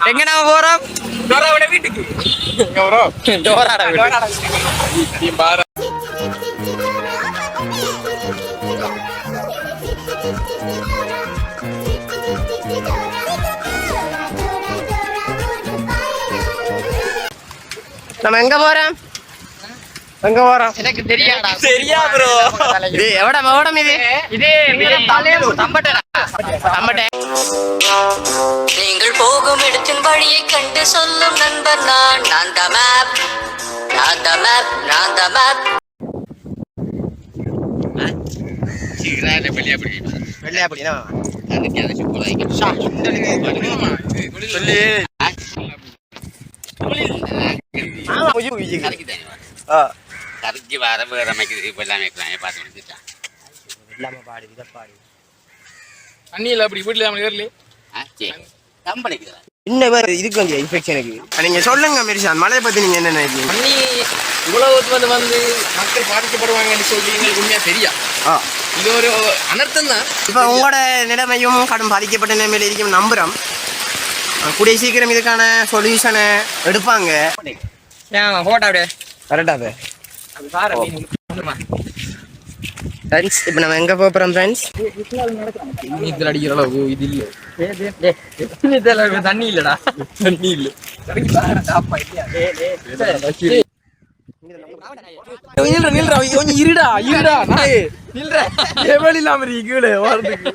എങ്ങനാ പോറാം നമ്മ എങ്ക പോരാം? எங்க போறோம் எனக்கு தெரியாடா சரியா ப்ரோ இது எவடம் எவடம் இது? இதே தம்பட்டை. தம்பட்டை. நீங்கள் போகும் இடத்தின் வழியை கண்டு சொல்லும் நண்பன் நான். நான் த மேப் நான் த மேப் நான் த மேப் வெள்ளையாப்படினா சொல்லி. கரைக்கு வர வேற அமைக்குது இப்போ எல்லாமே வைக்கலாம் பார்த்து முடிச்சுட்டான் இல்லாம பாடு இத பாடு தண்ணியில் அப்படி வீட்டில் நம்ம ஏறல ஆ சரி கம்பெனிக்கு இன்ன வேற இதுக்கு வந்து இன்ஃபெக்ஷனுக்கு நீங்க சொல்லுங்க மெரிசான் மலையை பத்தி நீங்க என்ன நினைக்கிறீங்க தண்ணி இவ்வளவு வந்து வந்து மக்கள் பாதிக்கப்படுவாங்கன்னு சொல்லி எங்களுக்கு உண்மையா தெரியா ஆ இது ஒரு அனர்த்தம் தான் இப்போ உங்களோட நிலைமையும் கடும் பாதிக்கப்பட்ட நிலைமையில இருக்கும் நம்புறோம் அஹ் கூடிய சீக்கிரம் இதுக்கான சொல்யூஷனை எடுப்பாங்க போட்டா அப்படியே அது ஃப்ரெண்ட்ஸ் இப்போ நம்ம எங்கே போகிறோம் ஃப்ரெண்ட்ஸ் நீச்சல் அடிக்கிற அளவு இது இல்ல தண்ணி இல்லடா. தண்ணி இல்ல. நில்ற நில்ற கொஞ்சம் இருடா இருடா. நாயே நில்ற. எவ்வளவு இல்லாம இருக்கு கீழே வரதுக்கு.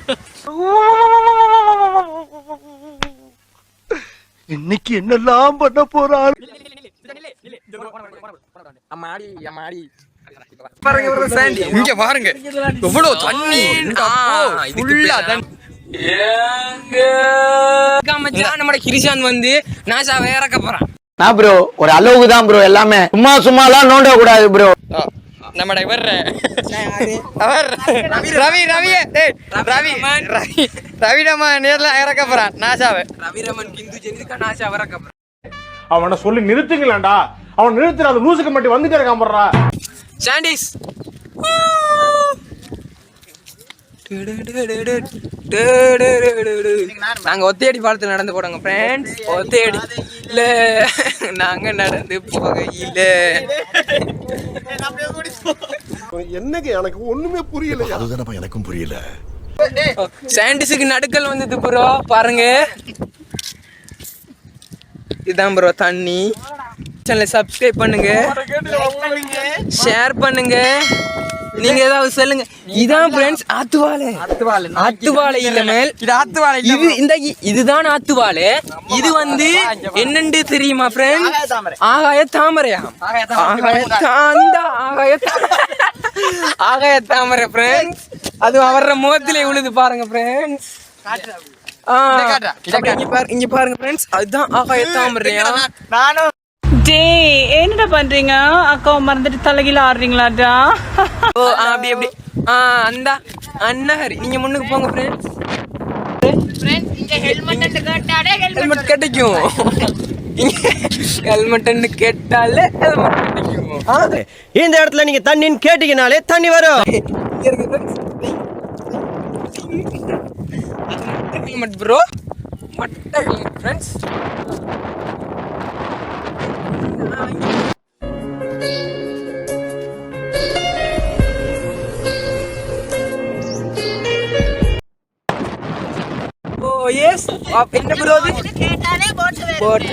இன்னைக்கு என்னெல்லாம் பண்ண போறான் அம்மாடி அம்மாடி பாருங்க ஒரு சாண்டி இங்க பாருங்க. எவ்வளவு தண்ணி? ஃபுல்லா தண்ணி. நம்ம வந்து நாசா இறக்க போறான். நான் ப்ரோ ஒரு அளவுக்கு தான் ப்ரோ எல்லாமே. சும்மா சும்மாலாம் நோண்ட கூடாது ப்ரோ நம்ம இவர் அவர். ரவி. ரவி ரவி. ரவி. ரவி நம்ம நேர்ல இறக்க போறான். நாசாவை. ரவி ரமன் கிந்து ஜெனிதுக்கா நாசா இறக்க போறான். அவனை சொல்லி நிறுத்துங்களேன்டா. அவன் நிறுத்துற அந்த லூசுக்கு மட்டும் வந்துட்டே இருக்கான் போடுறா. சாண்டிஸ். நாங்க ஒத்தையடி பாலத்தில் நடந்து போடுங்க ஃப்ரெண்ட்ஸ் ஒத்தையடி. இல்ல நாங்க நடந்து போகையில. என்னங்க எனக்கு ஒண்ணுமே புரியல அதுதானப்பா எனக்கும் புரியல. சாண்டிஸுக்கு நடுக்கல் வந்தது ப்ரோ பாருங்க. இதுதான் ப்ரோ தண்ணி. சேனலை சப்ஸ்கிரைப் பண்ணுங்க. ஷேர் பண்ணுங்க. நீங்க ஏதாவது சொல்லுங்க. இதான் ஃப்ரெண்ட்ஸ் ஆத்துவாழை ஆத்துவாழை இல்ல. மேல். இது ஆத்துவாழை இது இந்த இதுதான் ஆத்துவாழை இது வந்து என்னன்னு தெரியுமா ஃப்ரெண்ட்ஸ் ஆகாய தாமரையா? ஆகாய அந்த ஆகாய ஆகாய தாமரை. ஃப்ரெண்ட்ஸ் அது அவர முகத்திலே விழுது பாருங்க ஃப்ரெண்ட்ஸ் இங்க பாரு இங்க பாருங்க ஃப்ரெண்ட்ஸ் அதுதான் ஆகாய தாமரையா? டே என்னடா பண்றீங்க? அக்காவை மறந்துட்டு தலைகீழ ஆடுறீங்களாடா? ஓ ஆ, அப்படி. அப்படி ஆ அந்த அண்ணாரி நீங்க முன்னுக்கு போங்க ஃப்ரெண்ட்ஸ் ஹெல்மெட் கிடைக்கும். ஹெல்மெட் கேட்டாலே ஹெல்மெட் கிடைக்கும். இந்த இடத்துல நீங்க தண்ணின்னு கேட்டீங்கனாலே தண்ணி வரும். இங்க இருக்கு ஃப்ரெண்ட்ஸ் ஹெல்மெட் ப்ரோ மட்ட ஹெல்மெட் ஃப்ரெண்ட்ஸ் எஸ் என்ன ப்ரோ அது போட்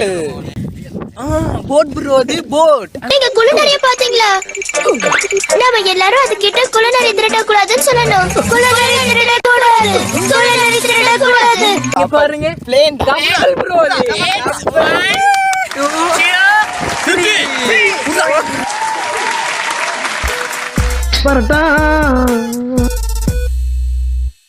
ஆ போட் ப்ரோ அது போட் நீங்க குளிநடைய பாத்தீங்களா நாம எல்லாரும் அது கிட்ட குளிநடை திருட கூடாதுன்னு சொல்லணும் குளிநடை திருட கூடாது குளிநடை திருட கூடாது இங்க பாருங்க பிளேன் கப்பல் ப்ரோ பரட்டா